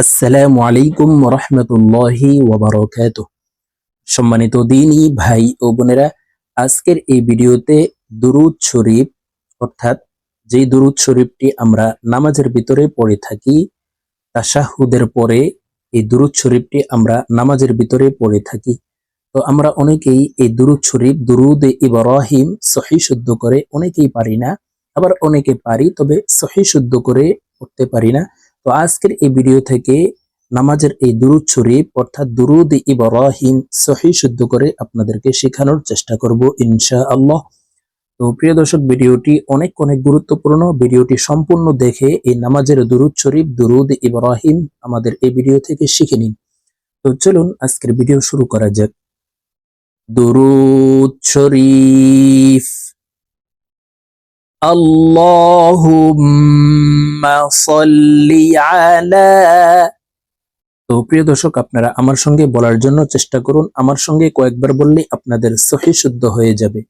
আসসালামু আলাইকুম রহমতুল্লাহি ওবরকাত সম্মানিত দিনী ভাই ও বোনেরা, আজকের এই ভিডিওতে দুরুদ শরীফ, অর্থাৎ যেই দুরুদ শরীফটি আমরা নামাজের ভিতরে পড়ে থাকি, তাশাহুদের পরে এই দুরুদ শরীফটি আমরা নামাজের ভিতরে পড়ে থাকি। তো আমরা অনেকেই এই দুরুদ শরীফ দুরুদ ইব্রাহিম সহি শুদ্ধ করে অনেকেই পারি না, আবার অনেকে পারি, তবে সহি শুদ্ধ করে পড়তে পারি না। তো আজকের এই ভিডিও থেকে নামাজের এই দুরুদ শরীফ অর্থাৎ দুরুদ ইব্রাহিম সহি শুদ্ধ করে আপনাদেরকে শেখানোর চেষ্টা করব ইনশা আল্লাহ তো প্রিয় দর্শক, ভিডিওটি অনেক অনেক গুরুত্বপূর্ণ। ভিডিওটি সম্পূর্ণ দেখে এই নামাজের দুরুদ শরীফ, দুরুদ ইব্রাহিম আমাদের এই ভিডিও থেকে শিখে নিন। তো চলুন আজকের ভিডিও শুরু করা যাক। দুরুদ শরীফ। তো প্রিয় দর্শক, আপনারা আমার সঙ্গে বলার জন্য চেষ্টা করুন। আমার সঙ্গে কয়েকবার বললে আপনাদের সহি শুদ্ধ হয়ে যাবে।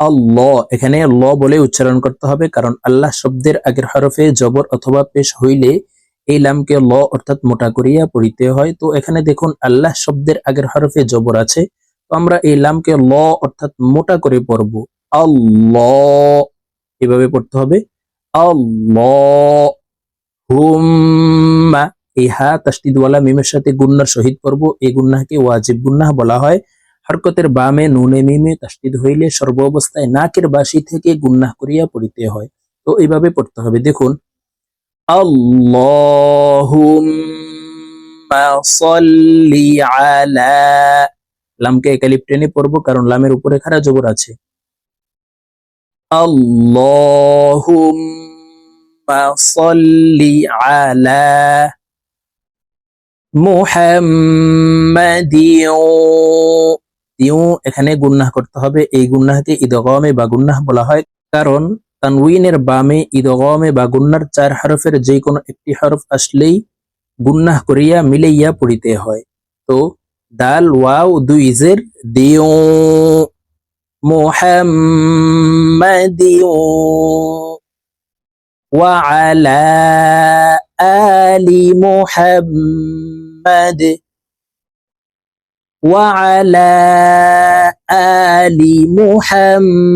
আল্লাহ, এখানে ল বলে উচ্চারণ করতে হবে, কারণ আল্লাহ শব্দের আগের হরফে জবর অথবা পেশ হইলে এই লামকে ল অর্থাৎ মোটা করিয়া পড়িতে হয়। তো এখানে দেখুন, আল্লাহ শব্দের আগের হরফে জবর আছে। তো আমরা এই লামকে ল অর্থাৎ মোটা করে পড়ব। আল্লাহ। এভাবে পড়তে হবে। আল্লাহ হুম্মা এই হা তাস্তিদওয়ালা মিমের সাথে গুন্নার শহীদ পড়ব। এই গুন্নাহকে ওয়াজিব গুন্নাহ বলা হয়। হরকতের বামে, নুনে, মিমে তাস্তিদ হইলে সর্ব অবস্থায় নাকের বাসি থেকে গুন্নাহ করিয়া পড়িতে হয়। তো এইভাবে পড়তে হবে। দেখুন আলা লামকে একালিপ টেনে পড়ব, কারণ লামের উপরে খারা জবর আছে। এখানে গুন্নাহ করতে হবে। এই গুন্নাহকে ইদগমে বা গুন্নাহ বলা হয়, কারণ তানউইনের বামে ইদগমে বা গুন্নার চার হরফের যে কোনো একটি হরফ আসলেই গুন্নাহ করিয়া মিলাইয়া পড়িতে হয় তো দাল ওয়াও দুই ইজের দিও মুহাম্মাদিও وعلى آل محمد وعلى آل محمد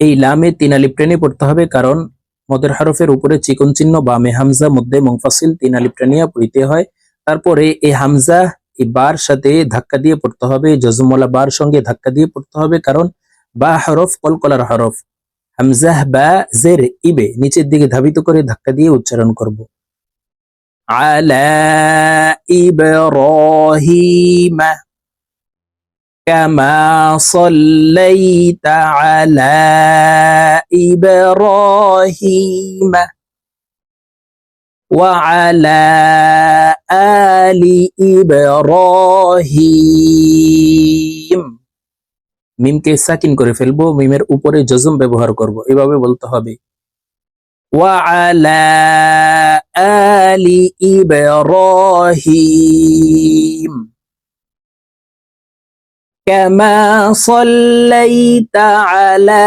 এই লামে তিন আলিপ টেনে পড়তে হবে, কারণ মদের হরফের উপরে চিকন চিহ্ন বামে হামজা মধ্যে মুংফাসিল তিন আলিপ টেনিয়া পড়িতে হয়। তারপরে এই হামজা এই বার সাথে ধাক্কা দিয়ে পড়তে হবে জজমলা বার সঙ্গে ধাক্কা দিয়ে পড়তে হবে, কারণ বা হরফ কলকলার হরফ। হামজাহ বা জের, ইবে নিচের দিকে ধাবিত করে ধাক্কা দিয়ে উচ্চারণ করব। আলা ইব্রাহিমা। كما صليت على إبراهيم وعلى آل إبراهيم মিমকে সাকিন করে ফেলবো মিমের উপরে জজম ব্যবহার করব এভাবে বলতে হবে وعلى آل إبراهيم كما صليت على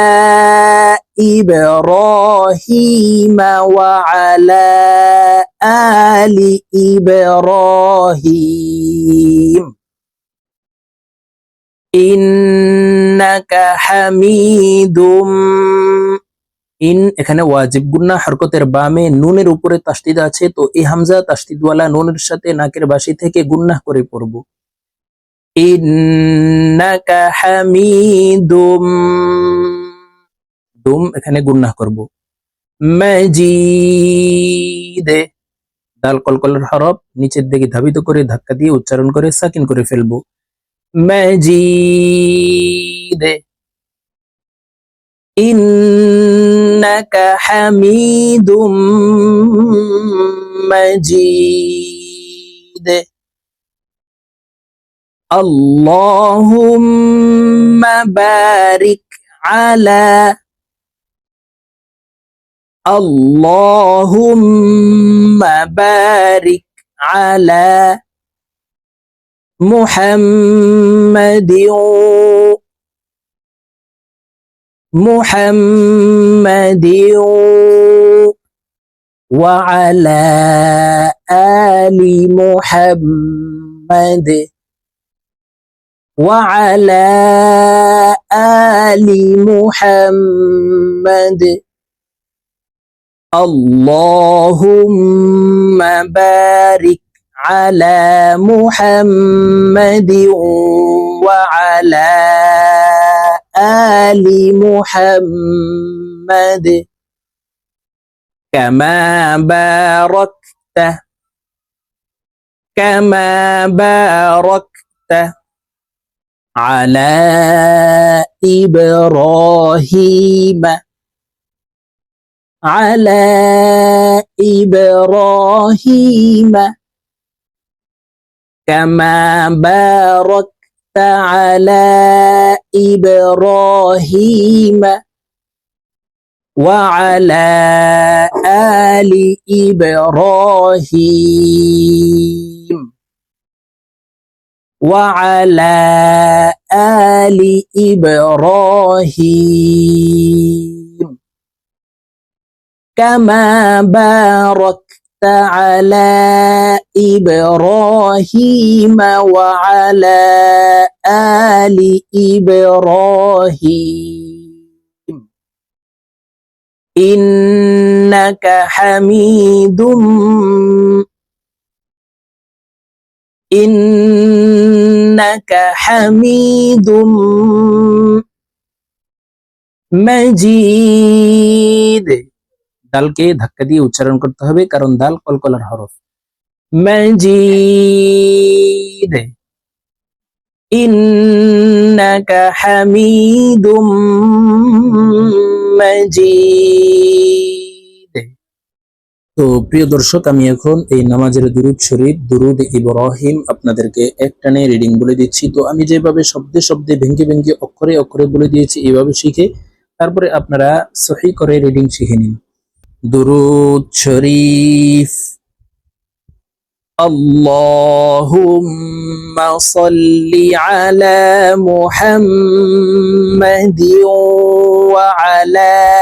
إبراهيم وعلى آل إبراهيم ইন্নাকা হামিদুম ইন এখানে ওয়াজিব গুন্না হরকতের বামে নুনের উপরে তাসদিদ আছে তো এই হামজা তাসদিদওয়ালা নুনের সাথে নাকের বাসি থেকে গুন্নাহ করে পড়ব দুম, এখানে গুন্না করব। মে দাল কলকলের হরফ নিচের দিকে ধাবিত করে ধাক্কা দিয়ে উচ্চারণ করে সাকিন করে ফেলব। মাজিদে। ইন্নাকা হামিদুম। মাজিদ। اللهم بارك على اللهم بارك على محمد محمد وعلى آل محمد وعلى آل محمد. اللهم بارك على محمد وعلى آل محمد. كما باركت كما باركت على إبراهيم. على إبراهيم. كما باركت على إبراهيم. وعلى آل إبراهيم. وعلى آل إبراهيم. كما باركت على إبراهيم وعلى آل إبراهيم. إنك حميد حميد مجيد দালকে ধাক্কা দিয়ে উচ্চারণ করতে হবে কারণ দাল কলকলার হরফ মজিদ ইন্নাকা হামিদুম মজিদ তো প্রিয় দর্শক আমি এখন এই নামাজের দুরুদ শরীফ দুরুদ ইব্রাহিম আপনাদেরকে একটানে রিডিং বলে দিচ্ছি তো আমি যেভাবে শব্দে শব্দে ভেঙ্গে ভেঙ্গে অক্ষরে অক্ষরে বলে দিয়েছি এইভাবে শিখে তারপরে আপনারা সহি করে রিডিং শিখে নিন درود شريف اللهم صل على محمد وعلى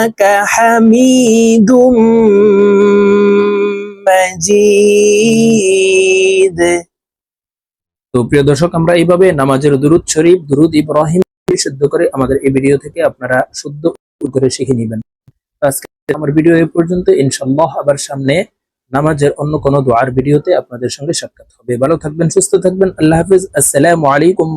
ইন্নাকা তো প্রিয় দর্শক, আমরা এইভাবে নামাজের দুরুদ শরীফ, দুরুদ ইব্রাহিম শুদ্ধ করে আমাদের এই ভিডিও থেকে আপনারা শুদ্ধ করে শিখে নেবেন। আজকে আমার ভিডিও এ পর্যন্ত ইনশাল্লাহ আবার সামনে নামাজের অন্য কোনো দোয়ার ভিডিওতে আপনাদের সঙ্গে সাক্ষাৎ হবে। ভালো থাকবেন, সুস্থ থাকবেন, আল্লাহ হাফিজ। আসসালামু আলাইকুম